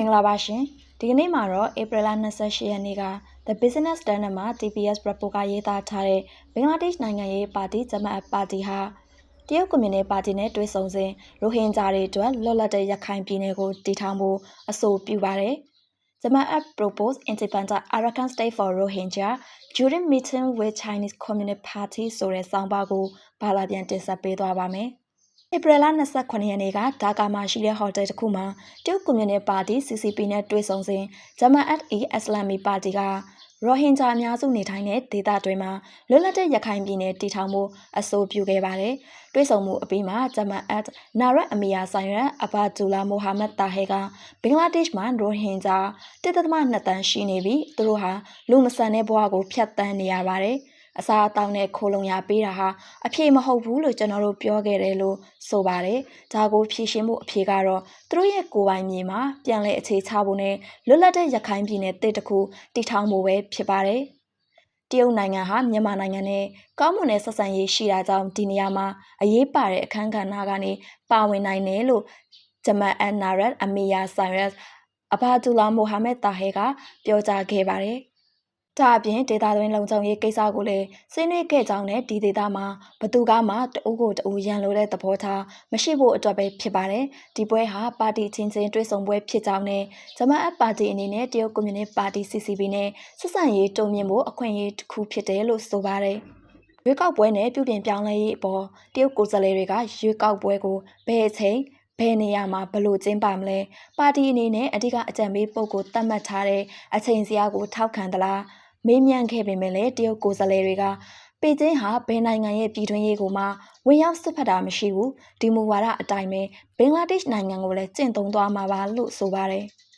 မင်္ဂလာပါရှင်ဒီကနေ့မှာတော့ဧပြီလ28ရက်နေ့က The Business Standard မှာ TPS report ကရေးသားထားတဲ့ဘင်္ဂလားဒေ့ရှ်နိုင်ငံရေးပါတီဂျမတ်အပါတီဟာတရုတ်ကွန်မြူနတီပါတီနဲ့တွဲဆုံစဉ်ရိုဟင်ဂျာတွေအတွက်လွတ်လပ်တဲ့ရခိုင်ပြည်နယ်ကိုတည်ထောင်ဖို့အဆိုပြုပါတယ်ဂျမတ် propose independent Arakan state for Rohingya during meeting with Chinese Communist Party ဆိုတဲ့စောင်းပါကိုဘာလာပြန်တင်ဆက်ပေးသွားပါမယ် ဧပြီလ29ရက်နေ့ကဒါကာမှာရှိတဲ့ဟိုတယ်တစ်ခုမှာတရုတ်ကွန်မြူနတီပါတီ CCP နဲ့တွေ့ဆုံစဉ်ဂျမန်အတ်အီအစ္စလာမီပါတီကရိုဟင်ဂျာအများစုနေထိုင်တဲ့ဒေသတွေမှာလွတ်လပ်တဲ့ရခိုင်ပြည်နယ်တည်ထောင်မှုအဆိုပြုခဲ့ပါတယ်။တွေ့ဆုံမှုအပြီးမှာဂျမန်အတ်နာရက်အမီယာဆိုင်ရအဘာဂျူလာမိုဟာမက်တာဟဲကဘင်္ဂလားဒေ့ရှ်မှာရိုဟင်ဂျာတစ်သက်သမ2တန်းရှိနေပြီးသူတို့ဟာလူမဆန်တဲ့ဘဝကိုဖျက်ဆီးနေရပါတယ်။ အစားအသောက်နဲ့ခိုးလုံရပေးတာဟာအဖြေမဟုတ်ဘူးလို့ကျွန်တော်တို့ပြောခဲ့တယ်လို့ဆိုပါတယ်။ဒါကိုဖြေရှင်းမှုအဖြေကတော့သူတို့ရဲ့ကိုယ်ပိုင်မြေမှာပြန်လည်အခြေချဖို့နဲ့လွတ်လပ်တဲ့ရခိုင်ပြည်နယ်တစ်တခုတည်ထောင်ဖို့ပဲဖြစ်ပါတယ်။တရုတ်နိုင်ငံဟာမြန်မာနိုင်ငံနဲ့ကောင်းမွန်တဲ့ဆက်ဆံရေးရှိတာကြောင့်ဒီနေရာမှာအရေးပါတဲ့အခန်းကဏ္ဍကနေပါဝင်နိုင်တယ်လို့ဂျမန်အန်နာရတ်အမီယာဆိုင်ရက်အဘာဒူလာမိုဟာမက်တာဟဲကပြောကြားခဲ့ပါတယ် ဒါအပြင်ဒေတာသွင်းလုံခြုံရေးကိစ္စကိုလည်းဆွေးနွေးခဲ့ကြောင်းနဲ့ဒီဒေတာမှာဘသူကမှတအုပ်ကိုတအုပ်ရန်လိုတဲ့သဘောထားမရှိဖို့အတွက်ပဲဖြစ်ပါတယ်ဒီပွဲဟာပါတီချင်းချင်းတွဲဆုံပွဲဖြစ်ကြောင်းနဲ့ဂျမန်အပ်ပါတီအနေနဲ့တရုတ်ကွန်မြူနတီပါတီ CCP နဲ့ဆက်ဆံရေးတုံ့ပြန်ဖို့အခွင့်အရေးတစ်ခုဖြစ်တယ်လို့ဆိုပါတယ်ရွေးကောက်ပွဲနဲ့ပြုပြင်ပြောင်းလဲရေးအပေါ်တရုတ်ကိုယ်စားလှယ်တွေကရွေးကောက်ပွဲကိုဘယ်အချိန် ဘယ်နေရာမှာဘလို့ကျင်းပမလဲပါတီအနေနဲ့အဓိကအကြံပေးပုဂ္ဂိုလ်သတ်မှတ်ထားတဲ့အချိန်စရာကိုထောက်ခံသလားမေးမြန်းခဲ့ပေမဲ့လည်းတရုတ်ကိုယ်စားလှယ်တွေကပေကျင်းဟာဘယ်နိုင်ငံရဲ့ပြည်တွင်းရေးကိုမှဝင်ရောက်စစ်ဖက်တာမရှိဘူးဒီမူဝါဒအတိုင်းပဲဘင်္ဂလားဒေ့ရှ်နိုင်ငံကိုလည်းကျင့်သုံးသွားမှာပါလို့ဆိုပါတယ်။